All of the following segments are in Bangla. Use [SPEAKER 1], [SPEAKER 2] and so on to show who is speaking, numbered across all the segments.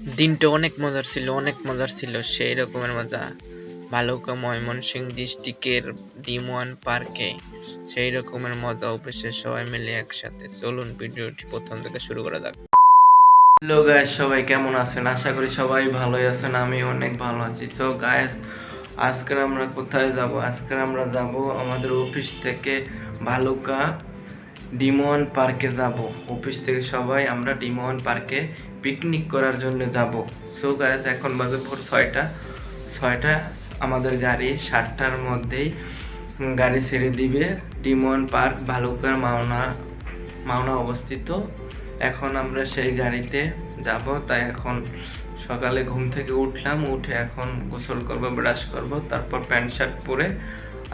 [SPEAKER 1] দিনটা অনেক মজার ছিল, অনেক মজার ছিল। সেই রকমের মজা। ভালুকা ময়মনসিং ডিস্ট্রিক্টের ডিমওয়ান পার্কে। সেই রকমের মজা অফিসে সবাই মিলে একসাথে। চলুন, ভিডিওটি প্রথম থেকে শুরু করা যাক। হ্যালো গাইস সবাই কেমন আছেন? আশা করি সবাই ভালোই আছেন আমি অনেক ভালো আছি। সো গাইস আজকে আমরা কোথায় যাব? আজকে আমরা যাব আমাদের অফিস থেকে ভালুকা ডিমোহন পার্কে যাব। অফিস থেকে সবাই আমরা ডিমোহন পার্কে পিকনিক করার জন্য যাব। সো গাইস এখন বাজে ভোর ছয়টা। ছয়টা, আমাদের গাড়ি সাতটার মধ্যেই গাড়ি ছেড়ে দিবে। ডিমন পার্ক ভালুকার মাওনা মাওনা অবস্থিত। এখন আমরা সেই গাড়িতে যাব। তাই এখন সকালে ঘুম থেকে উঠলাম। উঠে এখন গোসল করব, ব্রাশ করব। তারপর প্যান্ট শার্ট পরে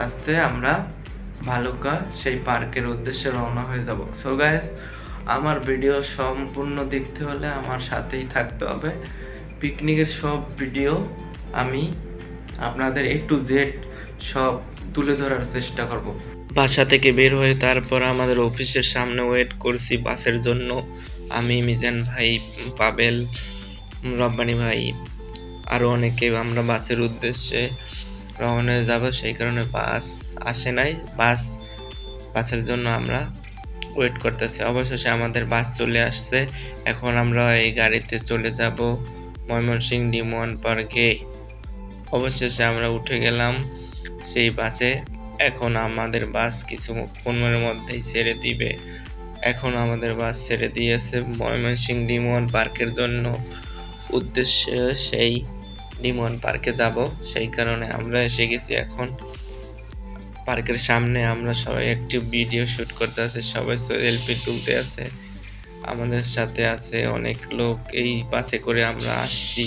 [SPEAKER 1] আস্তে আমরা ভালুকা সেই পার্কের উদ্দেশ্যে রওনা হয়ে যাব। সো গাইস আমার ভিডিও সম্পূর্ণ দেখতে হলে আমার সাথেই থাকতে হবে। পিকনিকের সব ভিডিও আমি আপনাদের এ টু জেড সব তুলে ধরার চেষ্টা করব। বাসা থেকে বের হয়ে তারপর আমাদের অফিসের সামনে ওয়েট করছি বাসের জন্য। আমি মিজান ভাই, পাবেল, রব্বানি ভাই আরও অনেকে আমরা বাসের উদ্দেশ্যে রওনা যাব। সেই কারণে বাস আসে নাই। বাস, বাসের জন্য আমরা ওয়েট করতেছি। অবশেষে আমাদের বাস চলে আসছে। এখন আমরা এই গাড়িতে চলে যাব ময়মনসিং ডিমন পার্কে। অবশেষে আমরা উঠে গেলাম সেই বাসে। এখন আমাদের বাস কিছু কিছুক্ষণের মধ্যেই ছেড়ে দিবে। এখন আমাদের বাস ছেড়ে দিয়েছে ময়মনসিং ডিমন পার্কের জন্য। উদ্দেশ্যে সেই ডিমন পার্কে যাব। সেই কারণে আমরা এসে গেছি এখন। পার্কের সামনে আমরা সবাই একটি ভিডিও শুট করতে আছে, সবাই সেলফি তুলতে আছে। আমাদের সাথে আছে অনেক লোক, এই বাসে করে আমরা আসছি।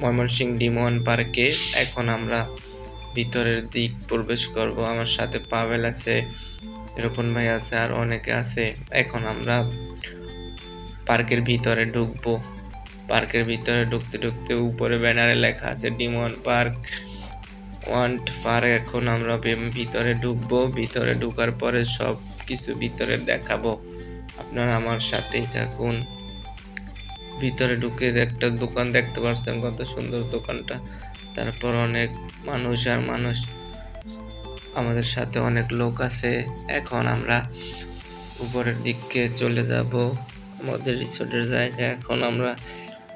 [SPEAKER 1] ময়মনসিং ডিমন পার্কে, এখন আমরা ভিতরের দিক প্রবেশ করব। আমার সাথে পাবেল আছে এরকম ভাই আছে, আর অনেকে আছে। এখন আমরা পার্কের ভিতরে ঢুকবো। পার্কের ভিতরে ঢুকতে ঢুকতে উপরে ব্যানারে লেখা আছে ডিমন পার্ক। ওয়ান্ট পার্ক এখন আমরা ভিতরে ঢুকবো। ভিতরে ঢুকার পরে সব কিছু ভিতরে দেখাবো। আপনারা আমার সাথেই থাকুন। ভিতরে ঢুকে একটা দোকান দেখতে পাচ্ছেন কত সুন্দর দোকানটা। তারপর অনেক মানুষ আর মানুষ আমাদের সাথে অনেক লোক আছে। এখন আমরা উপরের দিকে চলে যাব। আমাদের রিসোর্টের জায়গায়। এখন আমরা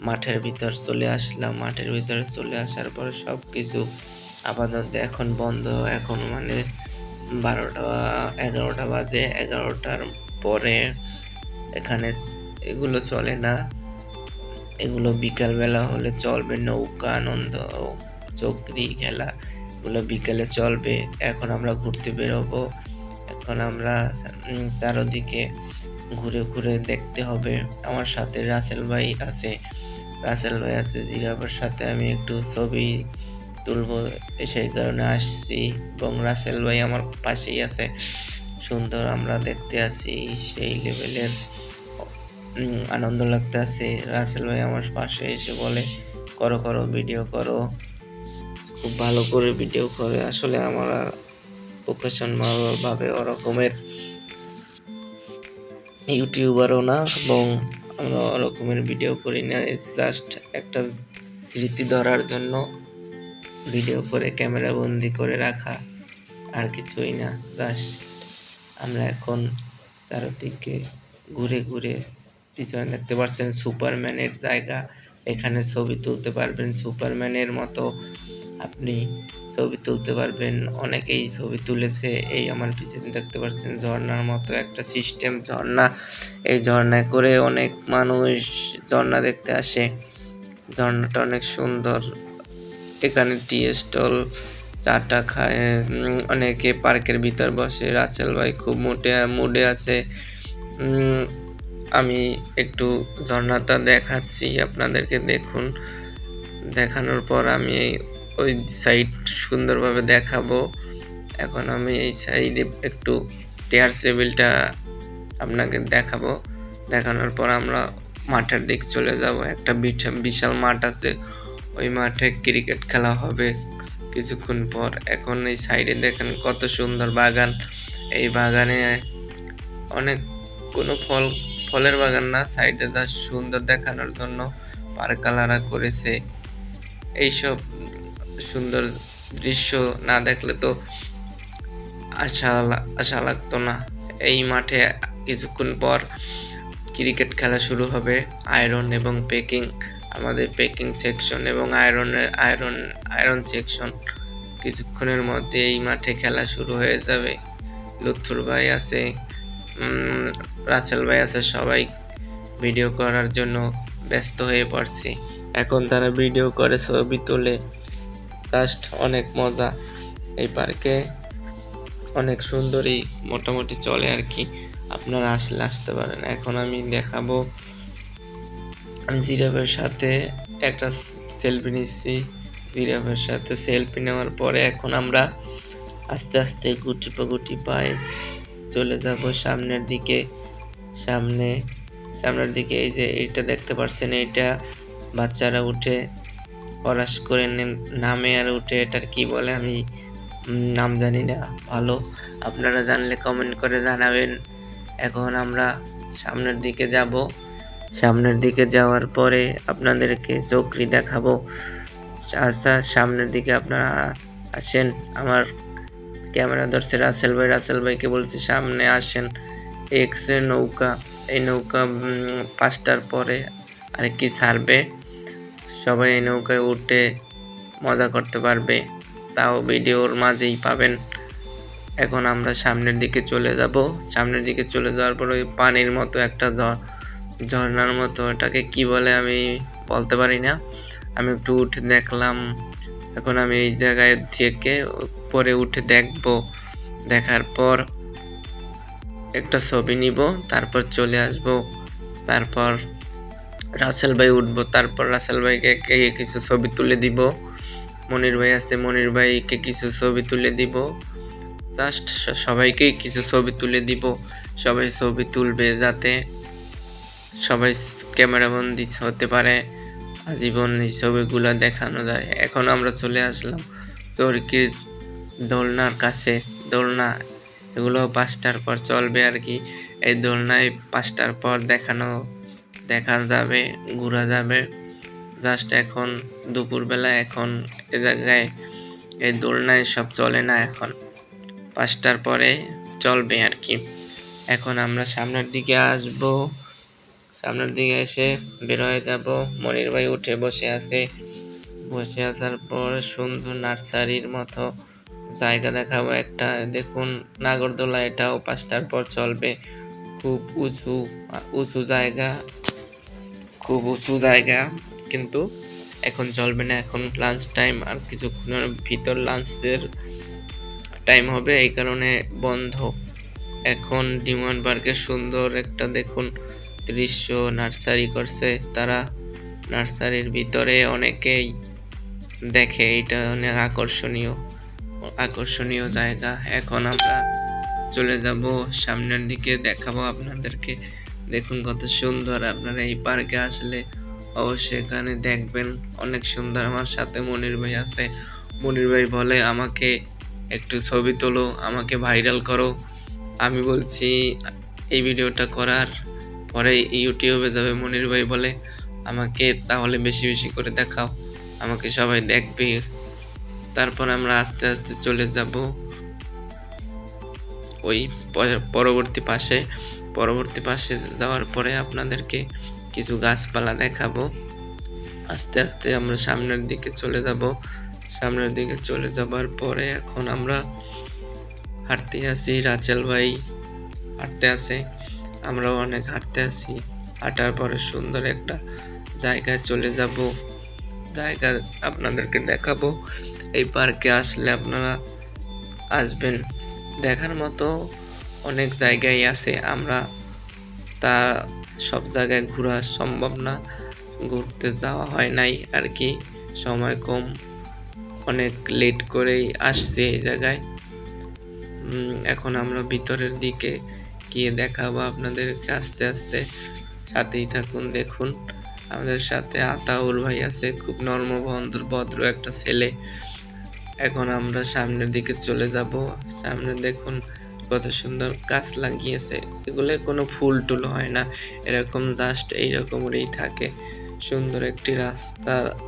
[SPEAKER 1] মাঠের ভিতর চলে আসলাম। মাঠের ভিতরে চলে আসার পরে সব কিছু আপাতত এখন বন্ধ। এখন মানে বারোটা, এগারোটা বাজে। এগারোটার পরে এখানে এগুলো চলে না। এগুলো বিকালবেলা হলে চলবে নৌকা আনন্দ চকরি খেলা। এগুলো বিকেলে চলবে। এখন আমরা ঘুরতে বেরোবো। এখন আমরা চারোদিকে ঘুরে ঘুরে দেখতে হবে। আমার সাথে রাসেল ভাই আছে। রাসেল ভাই আছে, জিরাফের সাথে আমি একটু ছবি তুলবো সেই কারণে আসছি এবং রাসেল ভাই আমার পাশেই আছে। সুন্দর আমরা দেখতে আছি, সেই লেভেলের আনন্দ লাগতে আছে। রাসেল ভাই আমার পাশে এসে বলে, করো করো ভিডিও করো। খুব ভালো করে ভিডিও করে। আসলে আমরা প্রফেশনাল ভাবে ওরকমের ইউটিউবারও না, এবং আমরা ওরকমের ভিডিও করি না। জাস্ট একটা স্মৃতি ধরার জন্য ভিডিও করে, ক্যামেরা বন্দি করে রাখা আর কিছুই না। জাস্ট আমরা এখন চারদিকে ঘুরে ঘুরে পিছনে দেখতে পাচ্ছেন সুপারম্যানের জায়গা। এখানে ছবি তুলতে পারবেন সুপারম্যানের মতো। আপনি ছবি তুলতে পারবেন, অনেকেই ছবি তুলেছে। এই আমার পিছনে দেখতে পাচ্ছেন ঝর্নার মতো একটা সিস্টেম, ঝর্ণা। এই ঝর্ণায় করে অনেক মানুষ ঝর্ণা দেখতে আসে। ঝর্ণাটা অনেক সুন্দর। এখানে টি স্টল চাটা খায় অনেকে পার্কের ভিতর বসে। রাচেল ভাই খুব মোটে, মুডে আছে। আমি একটু ঝর্ণাটা দেখাচ্ছি আপনাদেরকে, দেখুন। দেখানোর পর আমি ওই সাইড সুন্দরভাবে দেখাবো। এখন আমি এই সাইডে একটু টেয়ার টেবিলটা আপনাকে দেখাবো। দেখানোর পর আমরা মাঠের দিক চলে যাব। একটা বিশা- বিশাল মাঠ আছে। ওই মাঠে ক্রিকেট খেলা হবে কিছুক্ষণ পর। এখন এই সাইডে দেখেন কত সুন্দর বাগান। এই বাগানে অনেক কোনো ফল, ফলের বাগান না, সাইডে যা সুন্দর দেখানোর জন্য পার্কালারা করেছে। এইসব সুন্দর দৃশ্য না দেখলে তো আশা আশা লাগতো না। এই মাঠে কিছুক্ষণ পর ক্রিকেট খেলা শুরু হবে। আয়রন এবং পেকিং আমাদের পেকিং সেকশন এবং আয়রনের আয়রন আয়রন সেকশন কিছুক্ষণের মধ্যে এই মাঠে খেলা শুরু হয়ে যাবে। লুৎফুর ভাই আছে রাসেল ভাই আছে, সবাই ভিডিও করার জন্য ব্যস্ত হয়ে পড়ছে। এখন তারা ভিডিও করে ছবি তোলে। জাস্ট অনেক মজা। এই পার্কে অনেক সুন্দরই মোটামুটি চলে আর কি। আপনারা আসলে আসতে পারেন। এখন আমি দেখাবো জিরাফের সাথে একটা সেলফি নিচ্ছি। জিরাফের সাথে সেলফি নেওয়ার পরে এখন আমরা আস্তে আস্তে গুটি পা গুটি পায়ে চলে যাব সামনের দিকে। সামনে, সামনের দিকে এই যে এইটা দেখতে পাচ্ছেন এইটা বাচ্চারা উঠে পলাশ করে নামে আর উঠে, এটার কি বলে আমি নাম জানি না, ভালো। আপনারা জানলে কমেন্ট করে জানাবেন। এখন আমরা সামনের দিকে যাব। সামনের দিকে যাওয়ার পরে আপনাদেরকে চকরি দেখাবো। আচ্ছা সামনের দিকে আপনারা আসেন। আমার ক্যামেরা ধরছে রাসেল ভাই, রাসেল ভাইকে বলছি সামনে আসেন। এক্স নৌকা, এই নৌকা পাঁচটার পরে আর কি ছাড়বে। সবাই এই নৌকায় উঠে মজা করতে পারবে। তাও ভিডিওর মাঝেই পাবেন। এখন আমরা সামনের দিকে চলে যাব। সামনের দিকে চলে যাওয়ার পর ওই পানির মতো একটা ঝর- ঝর্ণার মতো, এটাকে কি বলে আমি বলতে পারি না। আমি একটু উঠে দেখলাম, এখন আমি এই জায়গায় থেকে পরে উঠে দেখব। দেখার পর একটা ছবি নিব, তারপর চলে আসব। তারপর রাসেল ভাই উঠবো, তারপর রাসেল ভাইকে কিছু ছবি তুলে দিব। মনির ভাই আছে, মনির ভাইকে কিছু ছবি তুলে দিব। জাস্ট সবাইকেই কিছু ছবি তুলে দিব। সবাই ছবি তুলবে যাতে সবাই ক্যামেরাবন্দি হতে পারে, আজীবন এই ছবিগুলো দেখানো যায়। এখন আমরা চলে আসলাম চরকির দোলনার কাছে। দোলনা, এগুলো পাঁচটার পর চলবে আর কি। এই দোলনায় পাঁচটার পর দেখানো, দেখা যাবে, ঘোরা যাবে। জাস্ট এখন দুপুরবেলা, এখন এ জায়গায় এই দোলনায় সব চলে না এখন। পাঁচটার পরে চলবে আর কি। এখন আমরা সামনের দিকে আসব। সামনের দিকে এসে বের হয়ে যাব। মনির ভাই উঠে বসে আছে। বসে আসার পর সুন্দর নার্সারির মতো জায়গা দেখাবো একটা। দেখুন, নাগরদোলা, এটাও পাঁচটার পর চলবে। খুব উঁচু উঁচু জায়গা, খুব উঁচু জায়গা, কিন্তু এখন চলবে না। এখন লাঞ্চ টাইম আর কিছুক্ষণের ভিতর লাঞ্চের টাইম হবে, এই কারণে বন্ধ। এখন ডিমন পার্কের সুন্দর একটা, দেখুন দৃশ্য নার্সারি করছে। তারা নার্সারির ভিতরে অনেকেই দেখে, এটা অনেক আকর্ষণীয় আকর্ষণীয় জায়গা। এখন আমরা চলে যাব সামনের দিকে, দেখাবো আপনাদেরকে। দেখুন কত সুন্দর আপনারা এই পার্কে আসলে অবশ্যই এখানে দেখবেন। অনেক সুন্দর, আমার সাথে মনির ভাই আছে। মনির ভাই বলে, আমাকে একটু ছবি তোলো, আমাকে ভাইরাল করো। আমি বলছি, এই ভিডিওটা করার পরে ইউটিউবে যাবে, মনির ভাই বলে, আমাকে তাহলে বেশি বেশি করে দেখাও, আমাকে সবাই দেখবে। তারপর আমরা আস্তে আস্তে চলে যাব ওই পরবর্তী পাশে। পরবর্তী পাশে যাওয়ার পরে আপনাদেরকে কিছু গাছপালা দেখাবো। আস্তে আস্তে আমরা সামনের দিকে চলে যাব। সামনের দিকে চলে যাবার পরে এখন আমরা হাঁটতে আছি রাচেল ভাই হাঁটতে আছে আমরাও অনেক হাঁটতে আছি হাঁটার পরে সুন্দর একটা জায়গায় চলে যাব। জায়গা আপনাদেরকে দেখাবো। এই পার্কে আসলে আপনারা আসবেন। দেখার মতো অনেক জায়গায় আছে। আমরা তা সব জায়গায় ঘোরা সম্ভব না। ঘুরতে যাওয়া হয় নাই আর কি। সময় কম। অনেক লেট করেই আসছে এই জায়গায়। এখন আমরা ভিতরের দিকে গিয়ে দেখাবো আপনাদেরকে আস্তে আস্তে। সাথেই থাকুন, দেখুন। আমাদের সাথে আতাউল ভাই আছে, খুব নর্ম ভদ্র একটা ছেলে। এখন আমরা সামনের দিকে চলে যাব। সামনে দেখুন, কত সুন্দর গাছ লাগিয়েছে। এগুলো কোনো ফুল টুল হয় না, এরকম জাস্ট এইরকমই থাকে। সুন্দর একটি রাস্তা।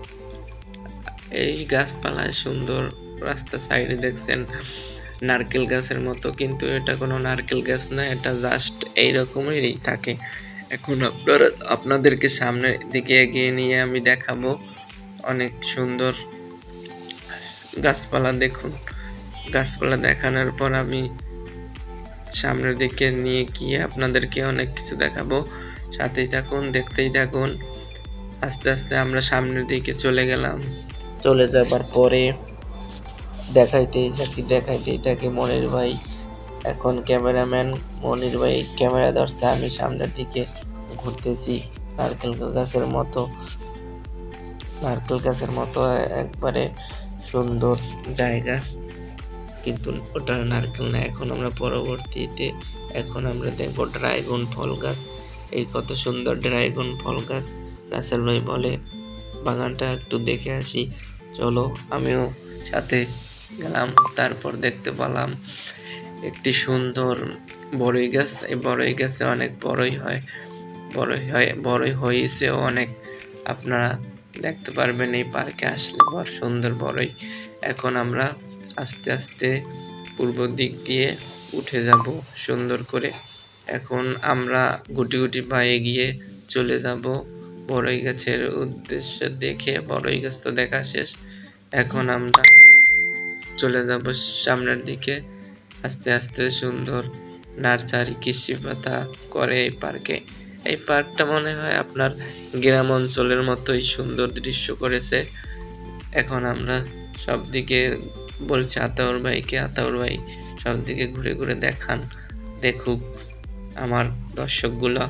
[SPEAKER 1] এই গাছপালায় সুন্দর রাস্তা সাইডে দেখছেন। নারকেল গাছের মতো, কিন্তু এটা কোনো নারকেল গাছ না, এটা জাস্ট এই রকমেরই থাকে। এখন আপনারা, আপনাদেরকে সামনের দিকে এগিয়ে নিয়ে আমি দেখাবো অনেক সুন্দর গাছপালা। দেখুন, গাছপালা দেখানোর পর আমি সামনের দিকে নিয়ে গিয়ে আপনাদেরকে অনেক কিছু দেখাবো। সাথেই থাকুন, দেখতেই থাকুন। আস্তে আস্তে আমরা সামনের দিকে চলে গেলাম। চলে যাবার পরে দেখাইতেই থাকি দেখাইতেই থাকি। মনির ভাই এখন ক্যামেরাম্যান। মনির ভাই ক্যামেরা ধরছে, আমি সামনের দিকে ঘুরতেছি। নারকেল গাছের মতো, নারকেল গাছের মতো একবারে সুন্দর জায়গা। কিন্তু ওটা নারকেল না, এখন আমরা পরবর্তীতে, এখন আমরা দেখব ড্রাগন ফল গাছ। এই কত সুন্দর ড্রাগন ফল গাছ, রাসেল ভাই বলে। বাগানটা একটু দেখে আসি। চলো, আমিও সাথে গেলাম, তারপর দেখতে পেলাম একটি সুন্দর বড়ই গাছ। এই বড়ই গাছে অনেক বড়ই হয় বড়ই হয়, বড়ই হয়েছেও অনেক। আপনারা দেখতে পারবেন এই পার্কে আসলে বড়, সুন্দর বড়ই। এখন আমরা আস্তে আস্তে পূর্ব দিক দিয়ে উঠে যাব সুন্দর করে। এখন আমরা গুটি গুটি পায়ে গিয়ে চলে যাব বড়ই গাছের উদ্দেশ্য দেখে। বড়ই গাছ তো দেখা শেষ। এখন আমরা চলে যাব সামনের দিকে। আস্তে আস্তে সুন্দর নার্সারি কৃষি পাতা করে এই পার্কে। এই পার্কটা মনে হয় আপনার গ্রাম অঞ্চলের মতোই সুন্দর দৃশ্য করেছে। এখন আমরা সব দিকে বলছে আতাউর ভাইকে, আতাউর ভাই সব দিকে ঘুরে ঘুরে দেখান, দেখুক আমার দর্শকগুলো।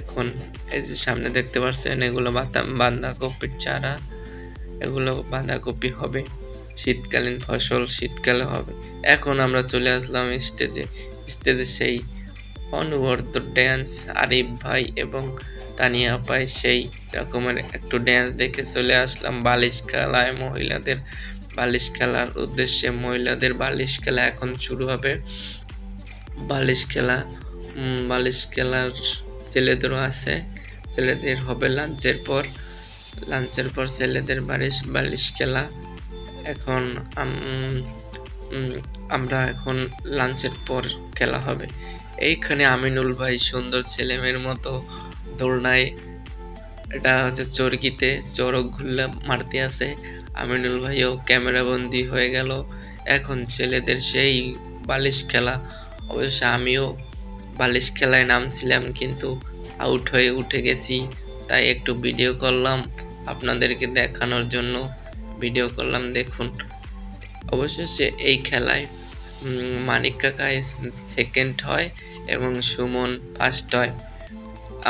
[SPEAKER 1] এখন এই যে সামনে দেখতে পাচ্ছেন এগুলো বাতাম বাঁধাকপির চারা, এগুলো বাঁধাকপি হবে। শীতকালীন ফসল শীতকালে হবে। এখন আমরা চলে আসলাম স্টেজে স্টেজে সেই অনবর্ত ড্যান্স আরিফ ভাই এবং তানিয়া পাই সেই রকমের একটু ড্যান্স দেখে চলে আসলাম। বালিশ খেলায় মহিলাদের, বালিশ খেলার উদ্দেশ্যে মহিলাদের বালিশ খেলা এখন শুরু হবে। বালিশ খেলা বালিশ খেলার ছেলেদেরও আছে। ছেলেদের হবে লাঞ্চের পর। লাঞ্চের পর ছেলেদের বালিশ বালিশ খেলা। এখন আমরা এখন লাঞ্চের পর খেলা হবে। এইখানে আমিনুল ভাই সুন্দর ছেলে মেয়ের মতো দোলনায় এটা হচ্ছে চরকিতে চরক ঘুরলে মারতে আছে আমিনুল ভাইও ক্যামেরাবন্দি হয়ে গেল। এখন ছেলেদের সেই বালিশ খেলা। অবশ্য আমিও বালিশ খেলায় নামছিলাম কিন্তু আউট হয়ে উঠে গেছি, তাই একটু ভিডিও করলাম আপনাদেরকে দেখানোর জন্য। ভিডিও করলাম, দেখুন। অবশেষে এই খেলায় মানিক কাকা সেকেন্ড হয় এবং সুমন ফার্স্ট হয়।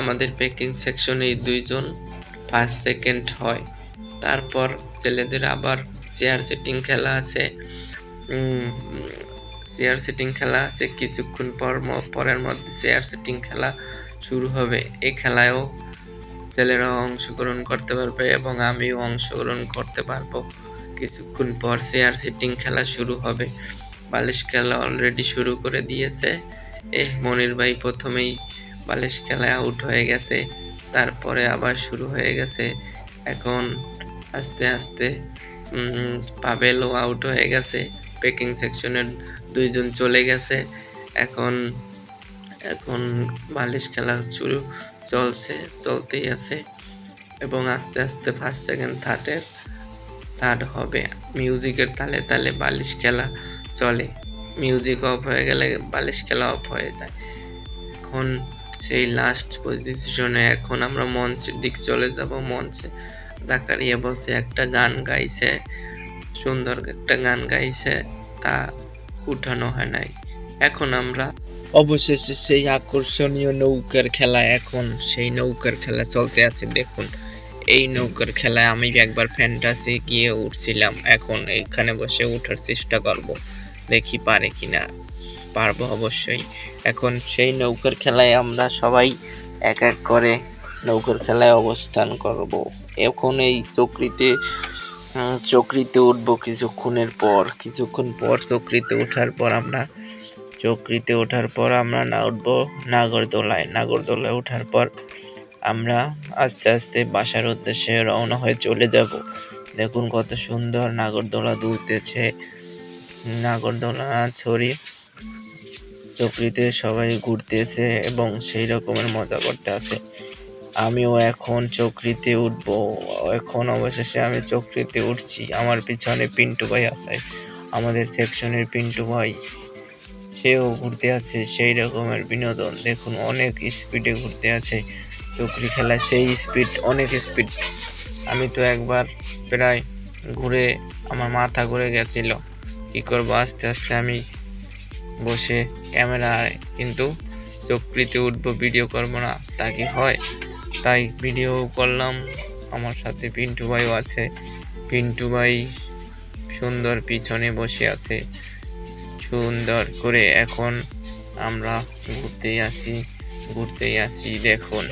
[SPEAKER 1] আমাদের পেকিং সেকশনে দুইজন ফার্স্ট সেকেন্ড হয়। তারপর ছেলেদের আবার চেয়ার সিটিং খেলা আছে। চেয়ার সিটিং খেলা আছে। কিছুক্ষণ পর পরের মধ্যে চেয়ার সিটিং খেলা শুরু হবে। এই খেলায়ও ছেলেরাও অংশগ্রহণ করতে পারবে এবং আমিও অংশগ্রহণ করতে পারব। কিছুক্ষণ পর চেয়ার সিটিং খেলা শুরু হবে। বালিশ খেলা অলরেডি শুরু করে দিয়েছে। এ মনির ভাই প্রথমেই বালিশ খেলায় আউট হয়ে গেছে। তারপরে আবার শুরু হয়ে গেছে। এখন আস্তে আস্তে পাবেলও আউট হয়ে গেছে। পেকিং সেকশনের দুইজন চলে গেছে। এখন এখন বালিশ খেলা শুরু চলছে, চলতেই আছে এবং আস্তে আস্তে ফার্স্ট সেকেন্ড থার্ডের থার্ড হবে। মিউজিকের তালে তালে বালিশ খেলা চলে। মিউজিক অফ হয়ে গেলে বালিশ খেলা অফ হয়ে যায়। এখন সেই লাস্ট পজিশনে এখন আমরা মঞ্চের দিক চলে যাব। মঞ্চে জাকারিয়া বসে একটা গান গাইছে, সুন্দর একটা গান গাইছে। তা উঠানো হয় নাই। এখন আমরা অবশেষে সেই আকর্ষণীয় নৌকার খেলা এখন সেই নৌকার খেলা চলতে আছে, দেখুন। এই নৌকার খেলায় আমি একবার ফ্যান্টাসি গিয়ে উঠছিলাম, এখন এখানে বসে ওঠার চেষ্টা করব, দেখি পারে কিনা। পারব অবশ্যই। এখন সেই নৌকার খেলায় আমরা সবাই এক এক করে নৌকার খেলায় অবস্থান করব। এখন এই চক্রিতে চক্রিতে উঠবো কিছুক্ষণের পর, কিছুক্ষণ পর চক্রিতে ওঠার পর আমরা চক্রিতে ওঠার পর আমরা না উঠবো নাগরদোলায়। নাগরদোলায় ওঠার পর আমরা আস্তে আস্তে বাসার উদ্দেশ্যে রওনা হয়ে চলে যাব। দেখুন কত সুন্দর নাগরদোলা দুলতেছে। নাগরদোলা ছড়ি চকরিতে সবাই ঘুরতেছে এবং সেই রকমের মজা করতে আছে আমিও এখন চকরিতে উঠব। এখন অবশেষে আমি চকরিতে উঠছি। আমার পিছনে পিন্টু ভাই আছে। আমাদের সেকশনের পিন্টু ভাই। সেও ঘুরতে আছে সেই রকমের বিনোদন। দেখুন, অনেক স্পিডে ঘুরতে আছে চকরি খেলা, সেই স্পিড অনেক স্পিড আমি তো একবার প্রায় ঘুরে আমার মাথা ঘুরে গেছিল। কী করব, আস্তে আস্তে আমি বসে ক্যামেরায় কিন্তু চকরিতে উঠবো ভিডিও করব না। তা কি হয়? তাই ভিডিও করলাম। আমার সাথে পিন্টু ভাইও আছে। পিন্টু ভাই সুন্দর পিছনে বসে আছে। সুন্দর করে এখন আমরা ঘুরতেই আসি ঘুরতেই আসি। দেখুন,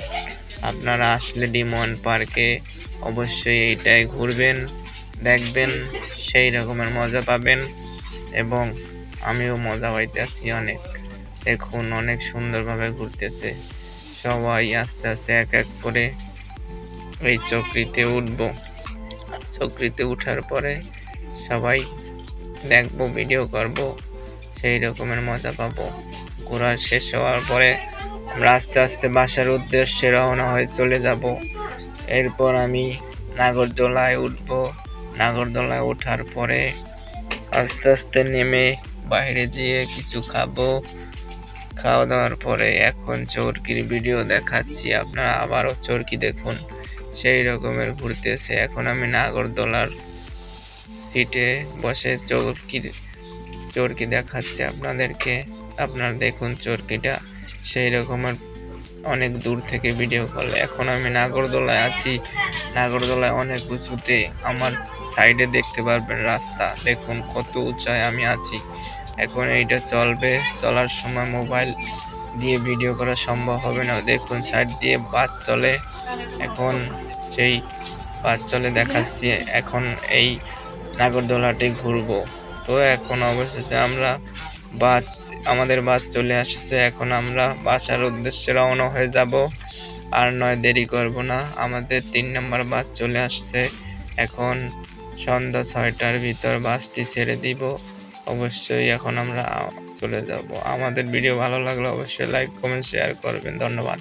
[SPEAKER 1] আপনারা আসলে ডিমন পার্কে অবশ্যই এইটাই ঘুরবেন, দেখবেন, সেই রকমের মজা পাবেন এবং আমিও মজা পাইতে আছি অনেক। দেখুন, অনেক সুন্দরভাবে ঘুরতেছে। সবাই আস্তে আস্তে এক এক করে এই চকরিতে উঠব। চকরিতে উঠার পরে সবাই দেখব ভিডিও করব। সেই রকমের মজা পাবো। ঘোরা শেষ হওয়ার পরে আমরা আস্তে আস্তে বাসার উদ্দেশ্যে রওনা হয়ে চলে যাব। এরপর আমি নাগরদোলায় উঠব। নাগরদোলায় ওঠার পরে আস্তে আস্তে নেমে বাইরে যেয়ে কিছু খাব। খাওয়া দাওয়ার পরে এখন চরকির ভিডিও দেখাচ্ছি। আপনারা আবারও চরকি দেখুন। সেই রকমের ঘুরতেছে। এখন আমি নাগরদোলার সিটে বসে চরকির চরকি দেখাচ্ছি আপনাদেরকে। আপনারা দেখুন চরকিটা। সেই রকমের অনেক দূর থেকে ভিডিও কল এখন আমি নাগরদোলায় আছি। নাগরদোলায় অনেক উঁচুতে। আমার সাইডে দেখতে পারবেন রাস্তা। দেখুন কত উঁচায় আমি আছি। এখন এইটা চলবে। চলার সময় মোবাইল দিয়ে ভিডিও করা সম্ভব হবে না। দেখুন সাইড দিয়ে বাস চলে। এখন সেই বাস চলে দেখাচ্ছি। এখন এই নাগরদোলাটি ঘুরবো। তো এখন অবশেষে আমরা বাস আমাদের বাস চলে আসছে। এখন আমরা বাসার উদ্দেশ্যে রওনা হয়ে যাব। আর নয়, দেরি করব না। আমাদের তিন নম্বর বাস চলে আসছে। এখন সন্ধ্যা ছয়টার ভিতর বাসটি ছেড়ে দিব। অবশ্যই এখন আমরা চলে যাব। আমাদের ভিডিও ভালো লাগলে অবশ্যই লাইক, কমেন্ট, শেয়ার করবেন। ধন্যবাদ।